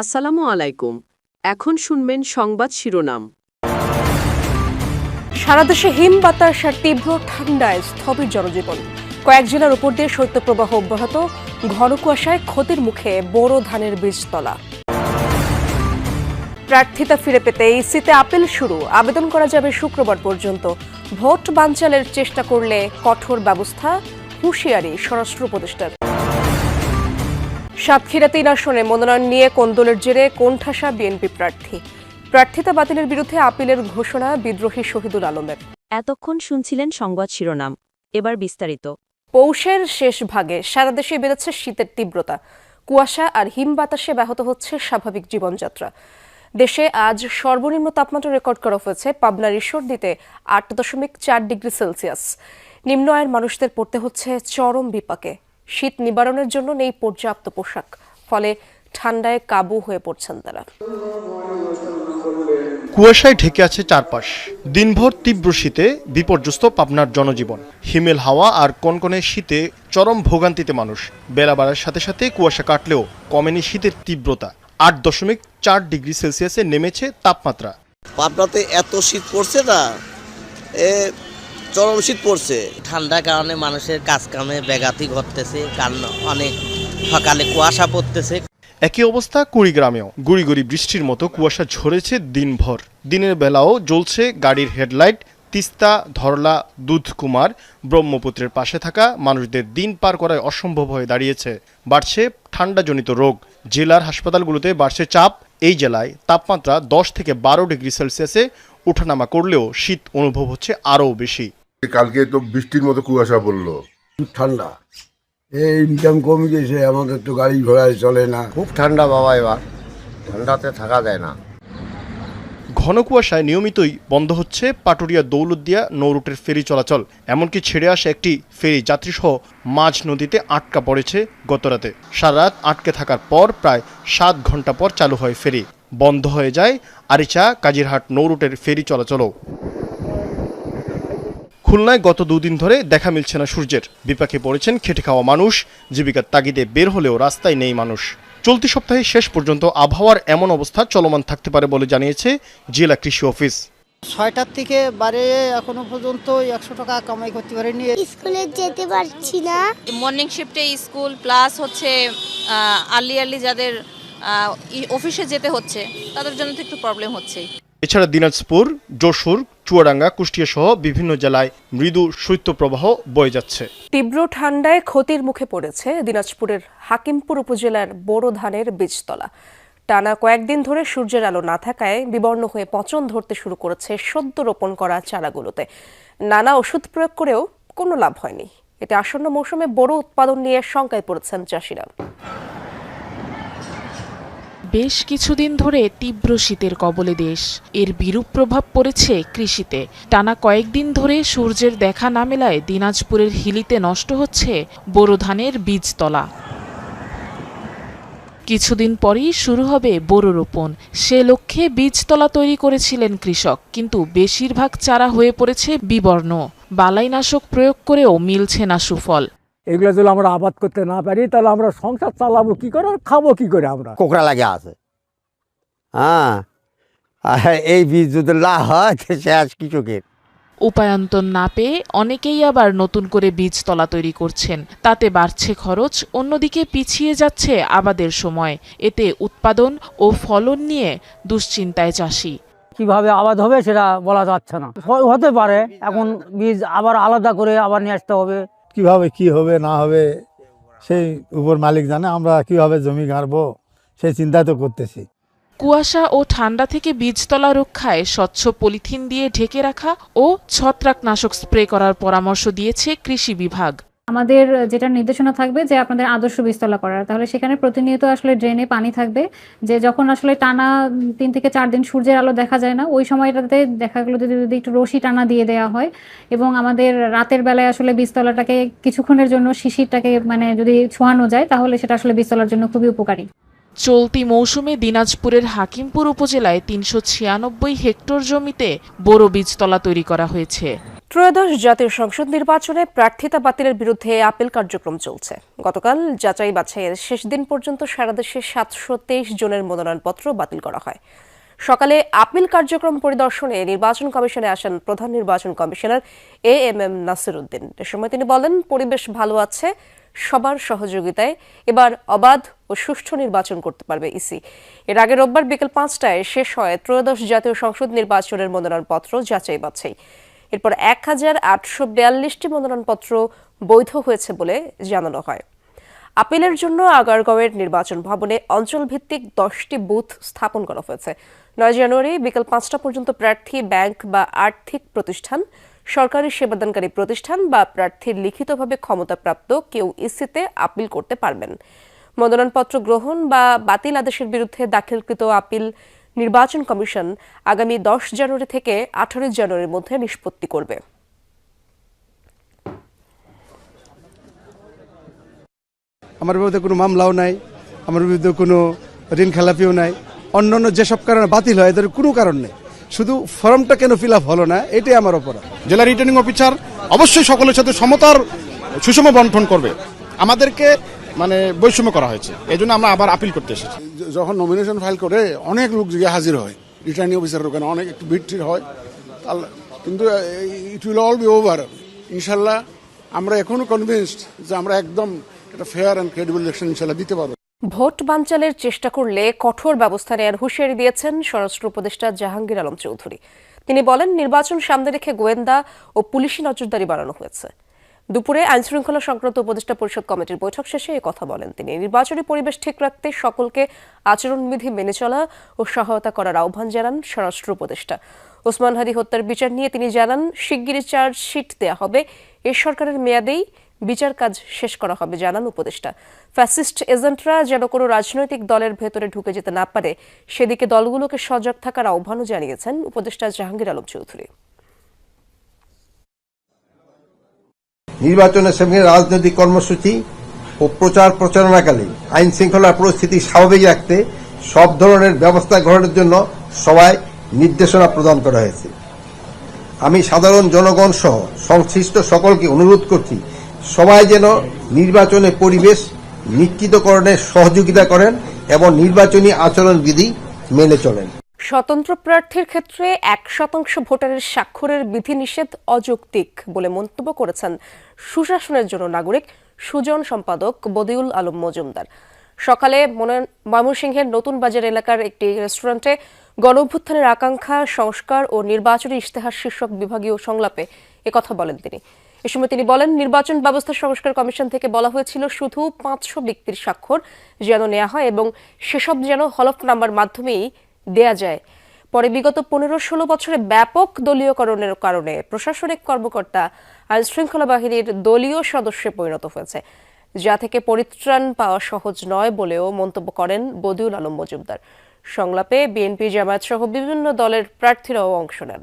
আসসালামু আলাইকুম। এখন শুনবেন সংবাদ শিরোনাম। সারা দেশে হিম বাতাস আর তীব্র ঠান্ডায় স্থবির জনজীবন। কয়েক জেলার উপর দিয়ে শৈত্যপ্রবাহ অব্যাহত। ঘন কুয়াশায় ক্ষতির মুখে বোরো ধানের বীজতলা। প্রার্থিতা ফিরে পেতে ইসিতে আপিল শুরু। আবেদন করা যাবে শুক্রবার পর্যন্ত। ভোট বানচালের চেষ্টা করলে কঠোর ব্যবস্থা, হুঁশিয়ারি স্বরাষ্ট্র উপদেষ্টার। সাতক্ষীরা তিন আসনে মনোনয়ন নিয়ে কোন্দলের জেরে কোণঠাসা বিএনপি প্রার্থী। প্রার্থিতা বাতিলের বিরুদ্ধে আপিলের ঘোষণা বিদ্রোহী শহীদুল আলমের। এতক্ষণ শুনছিলেন সংবাদ শিরোনাম। এবার বিস্তারিত। পৌষের শেষ ভাগে সারা দেশে বেড়েছে শীতের তীব্রতা। কুয়াশা আর হিম বাতাসে ব্যাহত হচ্ছে স্বাভাবিক জীবনযাত্রা। দেশে আজ সর্বনিম্ন তাপমাত্রা রেকর্ড করা হয়েছে পাবনার ঈশ্বরদীতে আট দশমিক চার ডিগ্রি সেলসিয়াস। নিম্ন আয়ের মানুষদের পড়তে হচ্ছে চরম বিপাকে। শীত নিবারণের জন্য নেই পর্যাপ্ত পোশাক। ফলে ঠান্ডায় কাবু হয়ে পড়ছেন তারা। কুয়াশায় ঢেকে আছে চারপাশ। দিনভর তীব্র শীতে বিপর্যস্ত পাবনার জনজীবন। হিমেল হাওয়া আর কনকনে শীতে চরম ভোগান্তিতে মানুষ। বেলা বাড়ার সাথে সাথে কুয়াশা কাটলেও কমেনি শীতের তীব্রতা। আট দশমিক চার ডিগ্রি সেলসিয়াসে নেমেছে তাপমাত্রা। পাবনাতে এত শীত পড়ছে না। এ চরম শীত পড়ছে। ঠান্ডার কারণে মানুষের কাজ কামে ব্যাঘাতি ঘটতেছে কারণ অনেক সকালে কুয়াশা পড়তেছে। একই অবস্থা কুড়িগ্রামেও। গুড়ি গুড়ি বৃষ্টির মতো কুয়াশা ঝরেছে দিনভর। দিনের বেলাও জ্বলছে গাড়ির হেডলাইট তিস্তা ধরলা দুধকুমার ব্রহ্মপুত্রের পাশে থাকা মানুষদের দিন পার করায় অসম্ভব হয়ে দাঁড়িয়েছে। বাড়ছে ঠান্ডাজনিত রোগ। জেলার হাসপাতালগুলোতে বাড়ছে চাপ। এই জেলায় তাপমাত্রা দশ থেকে বারো ডিগ্রি সেলসিয়াসে ওঠানামা করলেও শীত অনুভব হচ্ছে আরও বেশি। কালকে তো বৃষ্টির মতো কুয়াশা পড়ল। ঠান্ডা। এই ইনকাম কমে গেছে আমাদের তো গাড়ি ঘোড়ায় চলে না। খুব ঠান্ডা বাবা এবার। ঠান্ডাতে থাকা যায় না। ঘন কুয়াশায় নিয়মিতই বন্ধ হচ্ছে পাটুরিয়া দৌলতদিয়া নৌরুটের ফেরি চলাচল। এমনকি ছেড়ে আসা একটি ফেরি যাত্রীসহ মাঝ নদীতে আটকা পড়েছে গতরাতে। সারা রাত আটকে থাকার পর প্রায় সাত ঘণ্টা পর চালু হয় ফেরি। বন্ধ হয়ে যায় আরিচা কাজিরহাট নৌরুটের ফেরি চলাচলও। খুলনায় গত দুদিন ধরে দেখা মিলছে না সূর্যের। বিপাকে পড়েছেন খেটে খাওয়া মানুষ জীবিকার তাগিদে বের হলেও রাস্তায় নেই মানুষ। চলতি সপ্তাহে শেষ পর্যন্ত আবহাওয়ার এমন অবস্থা চলমান থাকতে পারে বলে জানিয়েছে জেলা কৃষি অফিস। ছয়টার থেকে বারে এখনও পর্যন্ত একশো টাকা কামাই করতে পারিনি স্কুলে যেতে পারছি না। মর্নিং শিফটে স্কুল প্লাস হচ্ছে আর্লি আর্লি যাদের অফিসে যেতে হচ্ছে তাদের জন্য তো একটু প্রবলেম হচ্ছেই। এছাড়া দিনাজপুর, যশোর, চুয়াডাঙ্গা, কুষ্টিয়া সহ বিভিন্ন জেলায় মৃদু শৈত্যপ্রবাহ বয়ে যাচ্ছে। তীব্র ঠান্ডায় ক্ষতির মুখে পড়েছে দিনাজপুরের হাকিমপুর উপজেলার বোরো ধানের বীজতলা। টানা কয়েকদিন ধরে সূর্যের আলো না থাকায় বিবর্ণ হয়ে পচন ধরতে শুরু করেছে সদ্য রোপণ করা চারাগুলোতে। নানা ওষুধ প্রয়োগ করেও কোনো লাভ হয়নি। এতে আসন্ন মৌসুমে বড় উৎপাদন নিয়ে শঙ্কায় পড়েছেন চাষিরা। বেশ কিছুদিন ধরে তীব্র শীতের কবলে দেশ। এর বিরূপ প্রভাব পড়েছে কৃষিতে। টানা কয়েকদিন ধরে সূর্যের দেখা না মেলায় দিনাজপুরের হিলিতে নষ্ট হচ্ছে বোরো ধানের বীজতলা। কিছুদিন পরেই শুরু হবে বোরো রোপণ সে লক্ষ্যে বীজতলা তৈরি করেছিলেন কৃষক, কিন্তু বেশিরভাগ চারা হয়ে পড়েছে বিবর্ণ। বালাইনাশক প্রয়োগ করেও মিলছে না সুফল। এগুলো যদি আমরা আবাদ করতে না পারি তাহলে আমরা সংসার চালাবো কি করে আর খাব কি করে আমরা? কোকড়া লাগে আছে। হ্যাঁ। এই বীজ যদি না হয় শেষ কৃষকের উপায়ন্তর না পেয়ে অনেকেই আবার নতুন করে বীজতলা তৈরি করছেন। তাতে বাড়ছে খরচ অন্যদিকে পিছিয়ে যাচ্ছে আবাদের সময়। এতে উৎপাদন ও ফলন নিয়ে দুশ্চিন্তায় চাষি। কীভাবে আবাদ হবে সেটা বলা যাচ্ছে না। হতে পারে এখন বীজ আবার আলাদা করে আবার নিয়ে আসতে হবে। কীভাবে কি হবে, না হবে, সেই উপর মালিক জানে, আমরা কীভাবে জমি গাড়বো সেই চিন্তা তো করতেছি। কুয়াশা ও ঠান্ডা থেকে বীজতলা রক্ষায় স্বচ্ছ পলিথিন দিয়ে ঢেকে রাখা ও ছত্রাকনাশক স্প্রে করার পরামর্শ দিয়েছে কৃষি বিভাগ। আমাদের যেটা নির্দেশনা থাকবে যে আপনাদের আদর্শ বীজতলা করার। তাহলে সেখানে প্রতিনিয়ত আসলে ড্রেনে পানি থাকবে, যে যখন আসলে টানা তিন থেকে চার দিন সূর্যের আলো দেখা যায় না, ওই সময়টাতে দেখা গেলো যদি যদি একটু রশি টানা দিয়ে দেওয়া হয় এবং আমাদের রাতের বেলায় আসলে বীজতলাটাকে কিছুক্ষণের জন্য শিশিরটাকে মানে যদি ছোঁয়ানো যায়, তাহলে সেটা আসলে বীজতলার জন্য খুবই উপকারী। চলতি মৌসুমে দিনাজপুরের হাকিমপুর উপজেলায় তিনশো ছিয়ানব্বই হেক্টর জমিতে বোরো বীজতলা তৈরি করা হয়েছে। ত্রয়োদশ জাতীয় সংসদ নির্বাচনে প্রার্থিতা বাতিলের বিরুদ্ধে আপিল কার্যক্রম চলছে। গতকাল যাচাই বাছাইয়ের শেষ দিন পর্যন্ত সারা দেশে সাতশো তেইশ জনের মনোনয়নপত্র বাতিল করা হয়। সকালে আপিল কার্যক্রম পরিদর্শনে নির্বাচন কমিশনে আসেন প্রধান নির্বাচন commissioner A M M Nasir Uddin এ সময় তিনি বলেন, পরিবেশ ভালো আছে, সবার সহযোগিতায় এবার অবাধ ও সুষ্ঠু নির্বাচন করতে পারবে ইসি। এর আগে রোববার বিকেল পাঁচটায় শেষ হয় ত্রয়োদশ জাতীয় সংসদ নির্বাচনের মনোনয়নপত্র যাচাই বাছাই এরপর এক হাজার আটশো বিয়াল্লিশটি মনোনয়নপত্র বৈধ হয়েছে বলে জানানো হয়। আপিলের জন্য আগারগাঁওয়ের নির্বাচন ভবনে অঞ্চল ভিত্তিক দশটি বুথ স্থাপন করা হয়েছে। নয় জানুয়ারি বিকেল পাঁচটা পর্যন্ত প্রার্থী ব্যাংক বা আর্থিক প্রতিষ্ঠান, সরকারি সেবাদানকারী প্রতিষ্ঠান বা প্রার্থীর লিখিতভাবে ক্ষমতাপ্রাপ্ত কেউ ইসিতে আপিল করতে পারবেন। মনোনয়নপত্র গ্রহণ বা বাতিল আদেশের বিরুদ্ধে দাখিলকৃত আপিল নির্বাচন কমিশন আগামী দশ জানুয়ারি থেকে আঠারো জানুয়ারির মধ্যে নিষ্পত্তি করবে। আমার বিরুদ্ধে কোনো মামলাও নাই আমার বিরুদ্ধে কোনো ঋণ খেলাপিও নাই অন্যান্য যেসব কারণে বাতিল হয় এদের কোনো কারণ নেই। শুধু ফর্মটা কেন ফিল আপ হলো না এটাই আমার অপরাধ। জেলা রিটার্নিং অফিসার অবশ্যই সকলের সাথে সমতার সুষম বন্টন করবে। আমাদেরকে মানে বৈষম্য করা হয়েছে। এই জন্য আমরা আবার আপিল করতে এসেছি। যখন নমিনেশন ফাইল করে অনেক লোক গিয়ে হাজির হয়। রিটার্নিং অফিসারের ওখানে অনেক একটু ভিড় হয়। তাহলে- কিন্তু it will all be over ইনশাল্লাহ আমরা এখনও কনভিন্সড যে আমরা একদম একটা ফেয়ার অ্যান্ড ক্রেডিবল ইলেকশন ইনশাল্লাহ দিতে পারব। ভোট বানচালের চেষ্টা করলে কঠোর ব্যবস্থা নেওয়ার হুঁশিয়ারি দিয়েছেন স্বরাষ্ট্র উপদেষ্টা জাহাঙ্গীর আলম চৌধুরী। তিনি বলেন নির্বাচন সামনে রেখে গোয়েন্দা ও পুলিশি নজরদারি বাড়ানো হয়েছে। দুপুরে আইনশৃঙ্খলা সংক্রান্ত উপদেষ্টা পরিষদ কমিটির বৈঠক শেষে এই কথা বলেন তিনি। নির্বাচনী পরিবেশ ঠিক রাখতে সকলকে আচরণবিধি মেনে চলা ও সহায়তা করার আহ্বান জানান স্বরাষ্ট্র উপদেষ্টা। ওসমান হাদি হত্যার বিচার নিয়ে তিনি জানান, শিগগিরই চার্জশিট দেয়া হবে। এ সরকারের মেয়াদেই বিচার কাজ শেষ করা হবে জানান উপদেষ্টা। ফ্যাসিস্ট এজেন্টরা যেন কোনো রাজনৈতিক দলের ভেতরে ঢুকে যেতে না পারে, সেদিকে দলগুলোকে সজাগ থাকার আহ্বানও জানিয়েছেন উপদেষ্টা জাহাঙ্গীর আলম চৌধুরী। নির্বাচনের সঙ্গে রাজনৈতিক কর্মসূচি ও প্রচার প্রচারণাকালে আইন শৃঙ্খলা পরিস্থিতি স্বাভাবিক রাখতে সব ধরনের ব্যবস্থা গ্রহণের জন্য সবাই নির্দেশনা প্রদান করা হয়েছে। আমি সাধারণ জনগণ সহ সংশ্লিষ্ট সকলকে অনুরোধ করছি, সবাই যেন নির্বাচনে পরিবেশ নিশ্চিতকরণে সহযোগিতা করেন এবং নির্বাচনী আচরণবিধি মেনে চলেন। স্বতন্ত্র প্রার্থীর ক্ষেত্রে এক শতাংশ ভোটারের স্বাক্ষরের বিধিনিষেধ অযৌক্তিক বলে মন্তব্য করেছেন সুশাসনের জন্য নাগরিক সুজন সম্পাদক বদিউল আলম মজুমদার। সকালে মনে- ময়মনসিংহের নতুন বাজার এলাকার একটি রেস্টুরেন্টে গণ অভ্যুত্থানের আকাঙ্ক্ষা, সংস্কার ও নির্বাচনী ইশতেহার শীর্ষক বিভাগীয় সংলাপে একথা বলেন তিনি। এ সময় তিনি বলেন, নির্বাচন ব্যবস্থা সংস্কার কমিশন থেকে বলা হয়েছিল শুধু পাঁচশো ব্যক্তির স্বাক্ষর যেন নেওয়া হয় এবং সেসব যেন হলফনামার মাধ্যমেই দেয়া যায়। পরে বিগত পনেরো ষোলো বছরে ব্যাপক দলীয়করণের কারণে প্রশাসনিক কর্মকর্তা আইন শৃঙ্খলা বাহিনীর দলীয় সদস্যে পরিণত হয়েছে, যা থেকে পরিত্রাণ পাওয়া সহজ নয় বলেও মন্তব্য করেন বদিউল আলম মজুমদার। সংলাপে বিএনপি জামায়াত সহ বিভিন্ন দলের প্রার্থীরাও অংশ নেন।